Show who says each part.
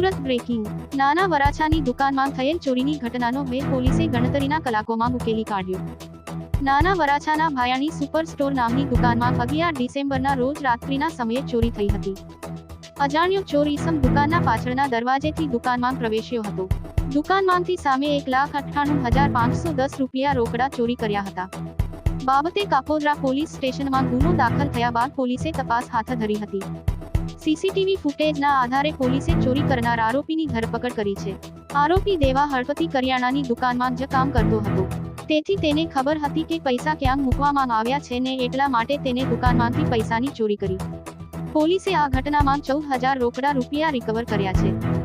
Speaker 1: Breaking. નાના વરાછાની દુકાનમાં થયેલ ચોરીની ઘટનાનો ભેદ પોલીસે ગણતરીના કલાકોમાં ઉકેલી કાઢ્યો. નાના વરાછાના ભાયાણી સુપર સ્ટોર નામની દુકાનમાં અગિયાર ડિસેમ્બરના રોજ રાત્રિના સમયે ચોરી થઈ હતી. અજાણ્યો ચોર ઈસમ દુકાનના પાછળના દરવાજેથી દુકાનમાં પ્રવેશ્યો હતો. દુકાનમાંથી સામે એક લાખ અઠ્ઠાણું હજાર પાંચસો દસ રૂપિયા રોકડા ચોરી કર્યા હતા. બાબતે કાપોદ્રા પોલીસ સ્ટેશનમાં ગુનો દાખલ થયા બાદ પોલીસે તપાસ હાથ ધરી હતી. સીસીટીવી ફૂટેજના આધારે પોલીસે ચોરી કરનાર આરોપીની ધરપકડ કરી છે. આરોપી દેવા હળપતિ કરિયાણાની દુકાનમાં જ કામ કરતો હતો. તેથી તેને ખબર હતી કે પૈસા ક્યાં મૂકવામાં આવ્યા છે ને એટલા માટે તેને દુકાનમાંથી પૈસાની ચોરી કરી. પોલીસે આ ઘટનામાં ચૌદ હજાર રોકડા રૂપિયા રિકવર કર્યા છે.